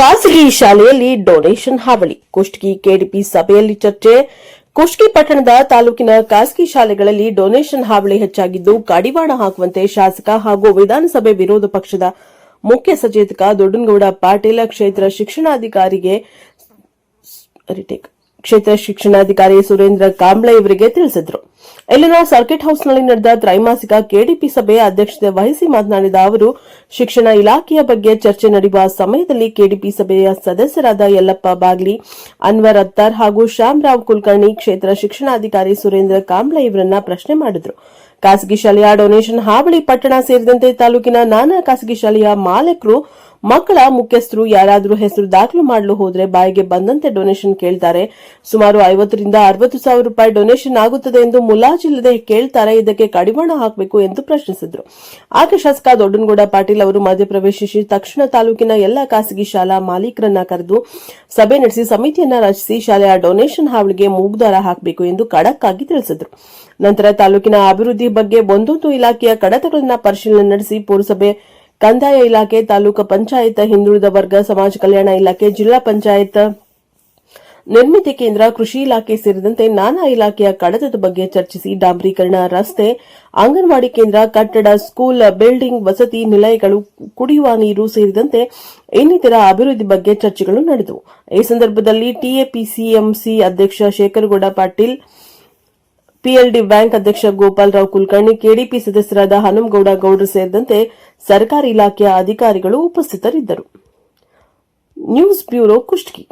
ಖಾಸಗಿ ಶಾಲೆಯಲ್ಲಿ ಡೊನೇಷನ್ ಹಾವಳಿ. ಕುಷ್ಟಗಿ ಕೆಡಿಪಿ ಸಭೆಯಲ್ಲಿ ಚರ್ಚೆ. ಕುಷ್ಟಗಿ ಪಟ್ಟಣದ ತಾಲೂಕಿನ ಖಾಸಗಿ ಶಾಲೆಗಳಲ್ಲಿ ಡೊನೇಷನ್ ಹಾವಳಿ ಹೆಚ್ಚಾಗಿದ್ದು, ಕಡಿವಾಣ ಹಾಕುವಂತೆ ಶಾಸಕ ಹಾಗೂ ವಿಧಾನಸಭೆ ವಿರೋಧ ಪಕ್ಷದ ಮುಖ್ಯ ಸಚೇತಕ ದೊಡ್ಡನಗೌಡ ಪಾಟೀಲ ಕ್ಷೇತ್ರ ಶಿಕ್ಷಣಾಧಿಕಾರಿಗೆ ಕ್ಷೇತ್ರ ಶಿಕ್ಷಣಾಧಿಕಾರಿ ಸುರೇಂದ್ರ ಕಾಂಬ್ಳೆ ಇವರಿಗೆ ತಿಳಿಸಿದರು. ಇಲ್ಲಿನ ಸರ್ಕಿಟ್ ಹೌಸ್ನಲ್ಲಿ ನಡೆದ ತ್ರೈಮಾಸಿಕ ಕೆಡಿಪಿ ಸಭೆಯ ಅಧ್ಯಕ್ಷತೆ ವಹಿಸಿ ಮಾತನಾಡಿದ ಅವರು, ಶಿಕ್ಷಣ ಇಲಾಖೆಯ ಬಗ್ಗೆ ಚರ್ಚೆ ನಡೆಯುವ ಸಮಯದಲ್ಲಿ ಕೆಡಿಪಿ ಸಭೆಯ ಸದಸ್ಯರಾದ ಯಲ್ಲಪ್ಪ ಬಾಗ್ಲಿ, ಅನ್ವರ್ ಅತ್ತಾರ್ ಹಾಗೂ ಶ್ಯಾಮರಾವ್ ಕುಲಕರ್ಣಿ ಕ್ಷೇತ್ರ ಶಿಕ್ಷಣಾಧಿಕಾರಿ ಸುರೇಂದ್ರ ಕಾಂಬ್ಳೆ ಇವರನ್ನ ಪ್ರಶ್ನೆ ಮಾಡಿದರು. ಖಾಸಗಿ ಶಾಲೆಯ ಡೊನೇಷನ್ ಹಾವಳಿ ಪಟ್ಟಣ ಸೇರಿದಂತೆ ತಾಲೂಕಿನ ನಾನಾ ಖಾಸಗಿ ಶಾಲೆಯ ಮಾಲಕರು ಮಕ್ಕಳ ಮುಖ್ಯಸ್ಥರು ಯಾರಾದರೂ ಹೆಸರು ದಾಖಲು ಮಾಡಲು ಹೋದ್ರೆ ಬಾಯಿಗೆ ಬಂದಂತೆ ಡೊನೇಷನ್ ಕೇಳ್ತಾರೆ. ಸುಮಾರು ಐವತ್ತರಿಂದ ಅರವತ್ತು ಸಾವಿರ ರೂಪಾಯಿ ಡೊನೇಷನ್ ಆಗುತ್ತದೆ ಎಂದು ಮುಲಾಜಿಲ್ಲದೆ ಕೇಳ್ತಾರೆ. ಇದಕ್ಕೆ ಕಡಿವಾಣ ಹಾಕಬೇಕು ಎಂದು ಪ್ರಶ್ನಿಸಿದರು. ಆಗ ಶಾಸಕ ದೊಡ್ಡನಗೌಡ ಪಾಟೀಲ್ ಅವರು ಮಧ್ಯಪ್ರವೇಶಿಸಿ ತಕ್ಷಣ ತಾಲೂಕಿನ ಎಲ್ಲ ಖಾಸಗಿ ಶಾಲಾ ಮಾಲೀಕರನ್ನ ಕರೆದು ಸಭೆ ನಡೆಸಿ ಸಮಿತಿಯನ್ನ ರಚಿಸಿ ಶಾಲೆಯ ಡೊನೇಷನ್ ಹಾವಳಿಗೆ ಮೂಗ್ದಾರ ಹಾಕಬೇಕು ಎಂದು ಖಡಕ್ ಆಗಿ ತಿಳಿಸಿದರು. ನಂತರ ತಾಲೂಕಿನ ಅಭಿವೃದ್ಧಿ ಬಗ್ಗೆ ಒಂದೊಂದು ಇಲಾಖೆಯ ಕಡತಗಳನ್ನು ಪರಿಶೀಲನೆ ನಡೆಸಿ ಪುರಸಭೆ ಕಂದಾಯ ಇಲಾಖೆ ತಾಲೂಕು ಪಂಚಾಯತ್ ಹಿಂದುಳಿದ ವರ್ಗ ಸಮಾಜ ಕಲ್ಯಾಣ ಇಲಾಖೆ ಜಿಲ್ಲಾ ಪಂಚಾಯತ್ ನಿರ್ಮಿತಿ ಕೇಂದ್ರ ಕೃಷಿ ಇಲಾಖೆ ಸೇರಿದಂತೆ ನಾನಾ ಇಲಾಖೆಯ ಕಡತದ ಬಗ್ಗೆ ಚರ್ಚಿಸಿ ಡಾಂಬರೀಕರಣ, ರಸ್ತೆ, ಅಂಗನವಾಡಿ ಕೇಂದ್ರ, ಕಟ್ಟಡ, ಸ್ಕೂಲ್, ಬಿಲ್ಡಿಂಗ್, ವಸತಿ ನಿಲಯಗಳು, ಕುಡಿಯುವ ನೀರು ಸೇರಿದಂತೆ ಇನ್ನಿತರ ಅಭಿವೃದ್ಧಿ ಬಗ್ಗೆ ಚರ್ಚೆಗಳು ನಡೆದವು. ಈ ಸಂದರ್ಭದಲ್ಲಿ ಟಿಎಪಿಸಿಎಂಸಿ ಅಧ್ಯಕ್ಷ ಶೇಖರಗೌಡ ಪಾಟೀಲ್ ಪಿಎಲ್ಡಿ ಬ್ಯಾಂಕ್ ಅಧ್ಯಕ್ಷ ಗೋಪಾಲರಾವ್ ಕುಲಕರ್ಣಿ, ಕೆಡಿಪಿ ಸದಸ್ಯರಾದ ಹನುಮಗೌಡ ಗೌಡ್ರು ಸೇರಿದಂತೆ ಸರ್ಕಾರಿ ಇಲಾಖೆಯ ಅಧಿಕಾರಿಗಳು ಉಪಸ್ಥಿತರಿದ್ದರು. News bureau Kushtagi.